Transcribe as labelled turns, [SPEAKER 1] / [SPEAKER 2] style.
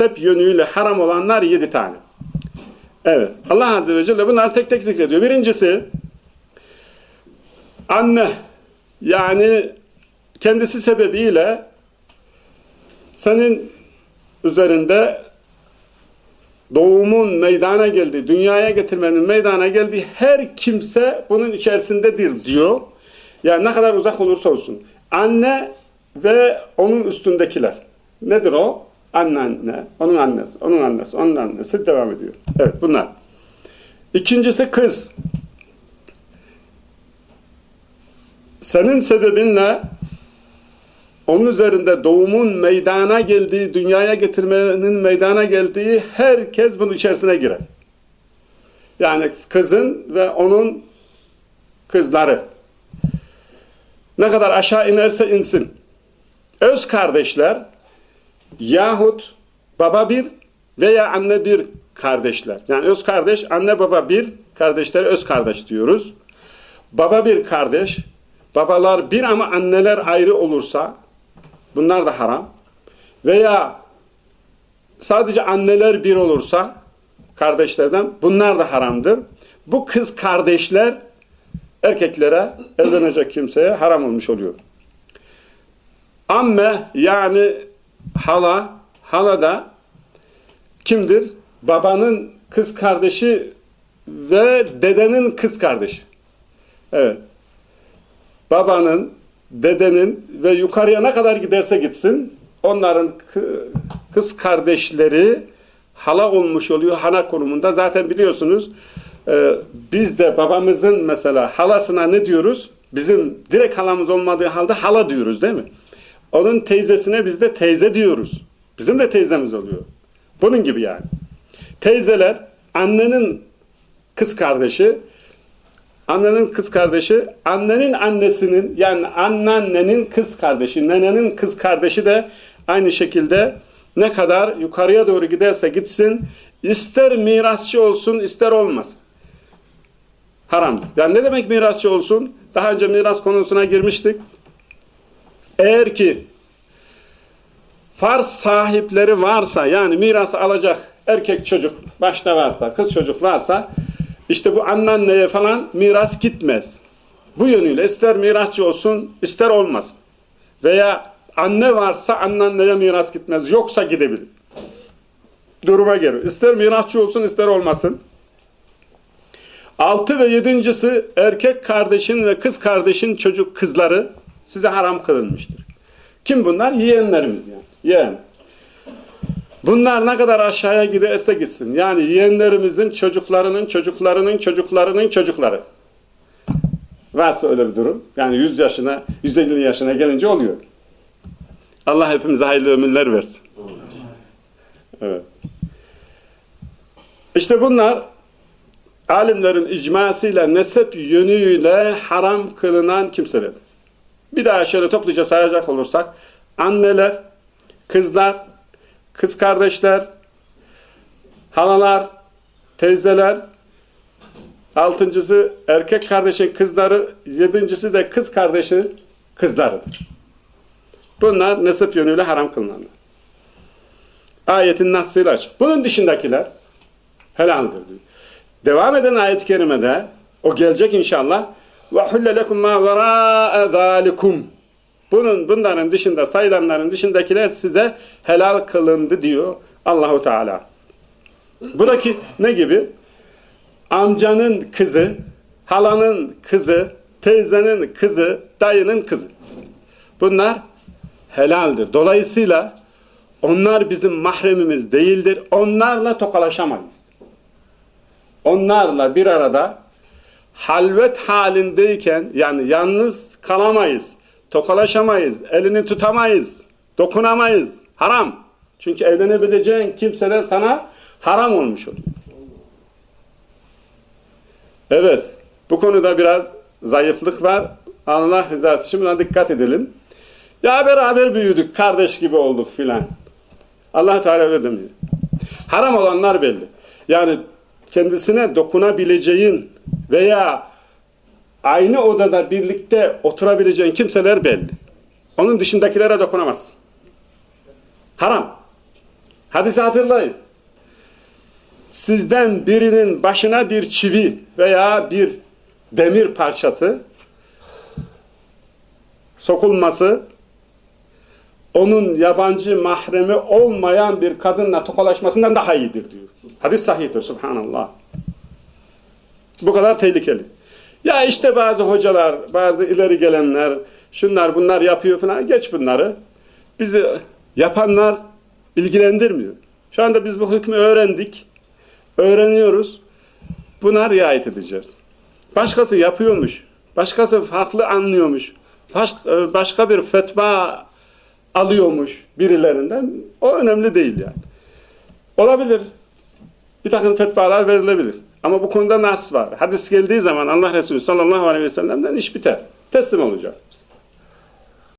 [SPEAKER 1] hep yönüyle haram olanlar yedi tane. Evet. Allah Azze ve Celle bunları tek tek zikrediyor. Birincisi anne yani kendisi sebebiyle senin üzerinde doğumun meydana geldiği, dünyaya getirmenin meydana geldiği her kimse bunun içerisindedir diyor. Yani ne kadar uzak olursa olsun. Anne ve onun üstündekiler. Nedir o? Anneanne, onun annesi, onun annesi, onun annesi devam ediyor. Evet bunlar. İkincisi kız. Senin sebebinle onun üzerinde doğumun meydana geldiği, dünyaya getirmenin meydana geldiği herkes bunun içerisine girer. Yani kızın ve onun kızları. Ne kadar aşağı inerse insin. Öz kardeşler yahut baba bir veya anne bir kardeşler. Yani öz kardeş, anne baba bir, kardeşleri öz kardeş diyoruz. Baba bir kardeş, babalar bir ama anneler ayrı olursa bunlar da haram. Veya sadece anneler bir olursa kardeşlerden bunlar da haramdır. Bu kız kardeşler erkeklere evlenecek kimseye haram olmuş oluyor. Amme yani hala, hala da kimdir? Babanın kız kardeşi ve dedenin kız kardeşi. Evet. Babanın, dedenin ve yukarıya ne kadar giderse gitsin onların kız kardeşleri hala olmuş oluyor. Hana konumunda zaten biliyorsunuz e, biz de babamızın mesela halasına ne diyoruz? Bizim direkt halamız olmadığı halde hala diyoruz değil mi? Onun teyzesine biz de teyze diyoruz. Bizim de teyzemiz oluyor. Bunun gibi yani. Teyzeler annenin kız kardeşi, annenin kız kardeşi, annenin annesinin yani anneannenin kız kardeşi, nenenin kız kardeşi de aynı şekilde ne kadar yukarıya doğru giderse gitsin, ister mirasçı olsun, ister olmaz. Haram. Yani ne demek mirasçı olsun? Daha önce miras konusuna girmiştik. Eğer ki farz sahipleri varsa yani miras alacak erkek çocuk başta varsa, kız çocuk varsa işte bu anneanneye falan miras gitmez. Bu yönüyle ister mirasçı olsun ister olmaz. Veya anne varsa anneanneye miras gitmez. Yoksa gidebilir. Duruma göre. İster mirasçı olsun ister olmasın. Altı ve yedincisi erkek kardeşin ve kız kardeşin çocuk kızları size haram kılınmıştır. Kim bunlar? Yeğenlerimiz yani. Yeğen. Bunlar ne kadar aşağıya giderse gitsin. Yani yeğenlerimizin çocuklarının çocuklarının çocuklarının çocukları. Varsa öyle bir durum. Yani 100 yaşına, 150 yaşına gelince oluyor. Allah hepimize hayırlı ömürler versin. Evet. İşte bunlar alimlerin icmasıyla, nesep yönüyle haram kılınan kimseler. Bir daha şöyle topluca sayacak olursak, anneler, kızlar, kız kardeşler, halalar, teyzeler, altıncısı erkek kardeşin kızları, yedincisi de kız kardeşin kızlarıdır. Bunlar nesep yönüyle haram kılınanlar. Ayetin nasıyla açık. Bunun dışındakiler helaldir diyor. Devam eden ayet-i kerimede o gelecek inşallah ve hulle lekum ma vera'a zalikum. Bunun bunların dışında sayılanların dışındakiler size helal kılındı diyor Allahu Teala. Buradaki ne gibi? Amcanın kızı, halanın kızı, teyzenin kızı, dayının kızı. Bunlar helaldir. Dolayısıyla onlar bizim mahremimiz değildir. Onlarla tokalaşamayız. Onlarla bir arada halvet halindeyken yani yalnız kalamayız. Tokalaşamayız. Elini tutamayız. Dokunamayız. Haram. Çünkü evlenebileceğin kimseler sana haram olmuş oluyor. Evet. Bu konuda biraz zayıflık var. Allah rızası için buna dikkat edelim. Ya beraber büyüdük, kardeş gibi olduk filan. Allah Teala öyle demiyor. Haram olanlar belli. Yani kendisine dokunabileceğin veya aynı odada birlikte oturabileceğin kimseler belli. Onun dışındakilere dokunamazsın. Haram. Hadisi hatırlayın. Sizden birinin başına bir çivi veya bir demir parçası sokulması onun yabancı mahremi olmayan bir kadınla tokalaşmasından daha iyidir diyor. Hadis sahihtir subhanallah. Bu kadar tehlikeli. Ya işte bazı hocalar, bazı ileri gelenler, şunlar bunlar yapıyor falan geç bunları. Bizi yapanlar ilgilendirmiyor. Şu anda biz bu hükmü öğrendik. Öğreniyoruz. Buna riayet edeceğiz. Başkası yapıyormuş. Başkası farklı anlıyormuş. E, başka bir fetva alıyormuş birilerinden. O önemli değil yani. Olabilir. Bir takım fetvalar verilebilir. Ama bu konuda nas var. Hadis geldiği zaman Allah Resulü sallallahu aleyhi ve sellem'den iş biter. Teslim olacağız.